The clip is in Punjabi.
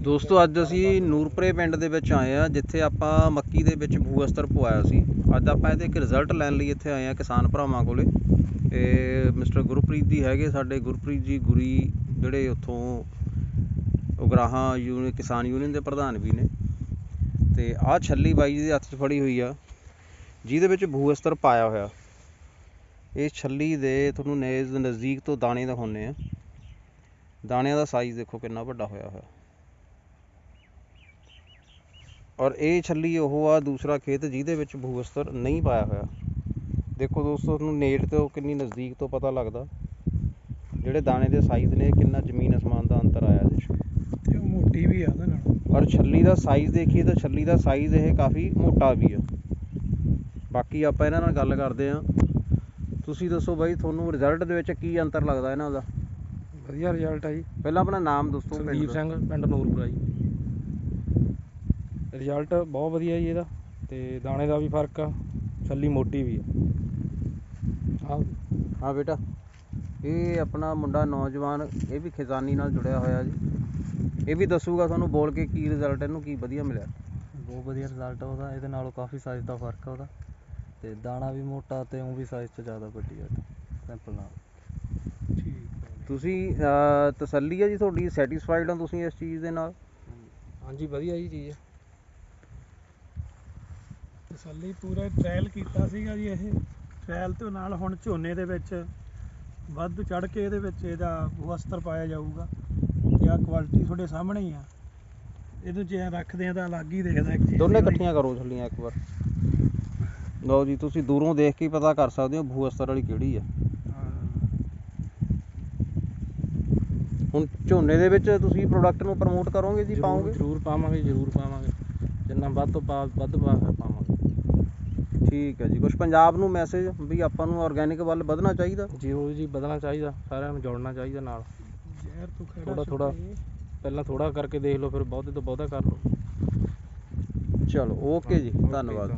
ਦੋਸਤੋ, ਅੱਜ ਅਸੀਂ ਨੂਰਪੁਰੇ ਪਿੰਡ ਦੇ ਵਿੱਚ ਆਏ ਆ ਜਿੱਥੇ ਆਪਾਂ ਮੱਕੀ ਦੇ ਵਿੱਚ ਭੂ ਅਸਤਰ ਪਵਾਇਆ ਸੀ। ਅੱਜ ਆਪਾਂ ਇਹਦੇ ਇੱਕ ਰਿਜ਼ਲਟ ਲੈਣ ਲਈ ਇੱਥੇ ਆਏ ਆ ਕਿਸਾਨ ਭਰਾਵਾਂ ਕੋਲੇ। ਇਹ ਮਿਸਟਰ ਗੁਰਪ੍ਰੀਤ ਜੀ ਹੈਗੇ ਸਾਡੇ, ਗੁਰਪ੍ਰੀਤ ਜੀ, ਗੁਰੀ, ਜਿਹੜੇ ਉੱਥੋਂ ਉਗਰਾਹਾਂ ਯੂਨੀ ਕਿਸਾਨ ਯੂਨੀਅਨ ਦੇ ਪ੍ਰਧਾਨ ਵੀ ਨੇ। ਤੇ ਆਹ ਛੱਲੀ ਬਾਈ ਜੀ ਦੇ ਹੱਥ 'ਚ ਫੜੀ ਹੋਈ ਆ, ਜਿਹਦੇ ਵਿੱਚ ਭੂ ਅਸਤਰ ਪਾਇਆ ਹੋਇਆ। ਇਹ ਛੱਲੀ ਦੇ ਤੁਹਾਨੂੰ ਨੇਜ਼ ਨਜ਼ਦੀਕ ਤੋਂ ਦਾਣੇ ਦਿਖਾਉਂਦੇ ਆ। ਦਾਣਿਆਂ ਦਾ ਸਾਈਜ਼ ਦੇਖੋ ਕਿੰਨਾ ਵੱਡਾ ਹੋਇਆ ਹੋਇਆ। ਔਰ ਇਹ ਛੱਲੀ ਉਹ ਆ ਦੂਸਰਾ ਖੇਤ ਜਿਹਦੇ ਵਿੱਚ ਭੂਅਸਤਰ ਨਹੀਂ ਪਾਇਆ ਹੋਇਆ। ਦੇਖੋ ਦੋਸਤੋ, ਤੁਹਾਨੂੰ ਨੇੜ ਤੋਂ ਕਿੰਨੀ ਨਜ਼ਦੀਕ ਤੋਂ ਪਤਾ ਲੱਗਦਾ। ਜਿਹੜੇ ਦਾਣੇ ਦੇ ਸਾਈਜ਼ ਨੇ, ਕਿੰਨਾ ਜ਼ਮੀਨ ਅਸਮਾਨ ਦਾ ਅੰਤਰ ਆਇਆ ਇਹਦੇ 'ਚ ਤੇ ਉਹ ਮੋਟੀ ਵੀ ਆ ਉਹਦੇ ਨਾਲ ਔਰ ਛੱਲੀ ਦਾ ਸਾਈਜ਼ ਦੇਖੀਏ ਤਾਂ ਛੱਲੀ ਦਾ ਸਾਈਜ਼ ਇਹ ਕਾਫੀ ਮੋਟਾ ਵੀ ਆ। ਬਾਕੀ ਆਪਾਂ ਇਹਨਾਂ ਨਾਲ ਗੱਲ ਕਰਦੇ ਆ ਤੁਸੀਂ ਦੱਸੋ ਬਾਈ ਤੁਹਾਨੂੰ ਰਿਜ਼ਲਟ ਦੇ ਵਿੱਚ ਕੀ ਅੰਤਰ ਲੱਗਦਾ ਇਹਨਾਂ ਦਾ? ਵਧੀਆ ਰਿਜ਼ਲਟ ਆ ਜੀ। ਪਹਿਲਾਂ ਆਪਣਾ ਨਾਮ ਦੱਸੋ ਸੰਦੀਪ। ਸਿੰਘ ਪਿੰਡ ਨੂਰਪੁਰਾ ਜੀ। ਰਿਜ਼ਲਟ ਬਹੁਤ ਵਧੀਆ ਜੀ ਇਹਦਾ ਤੇ ਦਾਣੇ ਦਾ ਵੀ ਫ਼ਰਕ ਆ ਛੱਲੀ ਮੋਟੀ ਵੀ ਆ। ਆਹ ਹਾਂ ਬੇਟਾ ਇਹ ਆਪਣਾ ਮੁੰਡਾ ਨੌਜਵਾਨ ਇਹ ਵੀ ਖਿਜ਼ਾਨੀ ਨਾਲ ਜੁੜਿਆ ਹੋਇਆ ਜੀ। ਇਹ ਵੀ ਦੱਸੂਗਾ ਤੁਹਾਨੂੰ ਬੋਲ ਕੇ ਕੀ ਰਿਜ਼ਲਟ ਇਹਨੂੰ ਕੀ ਵਧੀਆ ਮਿਲਿਆ। ਬਹੁਤ ਵਧੀਆ ਰਿਜ਼ਲਟ ਉਹਦਾ ਇਹਦੇ ਨਾਲੋਂ ਕਾਫੀ ਸਾਈਜ਼ ਦਾ ਫ਼ਰਕ ਆ ਉਹਦਾ। ਤੇ ਦਾਣਾ ਵੀ ਮੋਟਾ ਤੇ ਉਹ ਵੀ ਸਾਈਜ਼ 'ਚ ਜ਼ਿਆਦਾ ਵੱਡੀ ਆ ਸੈਂਪਲ ਨਾਲ। ਠੀਕ ਤੁਸੀਂ ਅਹ, ਤਸੱਲੀ ਹੈ ਜੀ ਤੁਹਾਡੀ? ਸੈਟੀਸਫਾਈਡ ਹੋ ਤੁਸੀਂ ਇਸ ਚੀਜ਼ ਦੇ ਨਾਲ? ਹਾਂਜੀ ਵਧੀਆ ਜੀ ਚੀਜ਼ ਤਸੱਲੀ ਪੂਰਾ ਟ੍ਰਾਇਲ ਕੀਤਾ ਸੀਗਾ ਜੀ ਇਹ। ਟ੍ਰਾਇਲ ਤੋਂ ਨਾਲ ਹੁਣ ਝੋਨੇ ਦੇ ਵਿੱਚ ਵੱਧ ਚੜ ਕੇ ਇਹਦੇ ਵਿੱਚ ਇਹਦਾ ਵਸਤਰ ਪਾਇਆ ਜਾਊਗਾ। ਆ ਕੁਆਲਿਟੀ ਤੁਹਾਡੇ ਸਾਹਮਣੇ ਹੀ ਆ। ਇਹਨੂੰ ਜੇ ਰੱਖਦੇ ਆ ਤਾਂ ਅਲੱਗ ਹੀ ਦਿਖਦਾ ਇੱਕ ਚੀਜ਼ ਦੋਨੇ। ਇਕੱਠੀਆਂ ਕਰੋ ਛੱਲੀਆਂ ਇੱਕ ਵਾਰ। ਲਓ ਜੀ ਤੁਸੀਂ ਦੂਰੋਂ ਦੇਖ ਕੇ ਹੀ ਪਤਾ ਕਰ ਸਕਦੇ ਹੋ ਭੂ ਅਸਤਰ ਵਾਲੀ ਕਿਹੜੀ ਆ। ਹੁਣ ਝੋਨੇ ਦੇ ਵਿੱਚ ਤੁਸੀਂ ਪ੍ਰੋਡਕਟ ਨੂੰ ਪ੍ਰਮੋਟ ਕਰੋਗੇ ਜੀ ਪਾਓਗੇ? ਜ਼ਰੂਰ ਪਾਵਾਂਗੇ ਜ਼ਰੂਰ ਪਾਵਾਂਗੇ। ਜਿੰਨਾ ਵੱਧ ਤੋਂ ਪਾ ਵੱਧ ਪਾ ਪਾਵਾਂਗੇ। ਠੀਕ ਹੈ ਜੀ ਕੁਝ ਪੰਜਾਬ ਨੂੰ ਮੈਸੇਜ ਵੀ ਆਪਾਂ ਨੂੰ ਆਰਗੈਨਿਕ ਵੱਲ ਵਧਣਾ ਚਾਹੀਦਾ। ਜ਼ਰੂਰ ਜੀ ਵਧਣਾ ਚਾਹੀਦਾ ਸਾਰਿਆਂ ਨੂੰ ਜੁੜਨਾ ਚਾਹੀਦਾ ਨਾਲ। ਜ਼ਹਿਰ ਤੋਂ ਖੜਾ ਥੋੜਾ ਥੋੜਾ ਪਹਿਲਾਂ ਥੋੜਾ ਕਰਕੇ ਦੇਖ ਲਓ ਫਿਰ ਬਹੁਤੇ ਤੋਂ ਬਹੁਤਾ ਕਰ ਲਓ। ਚਲੋ ਓਕੇ ਜੀ ਧੰਨਵਾਦ।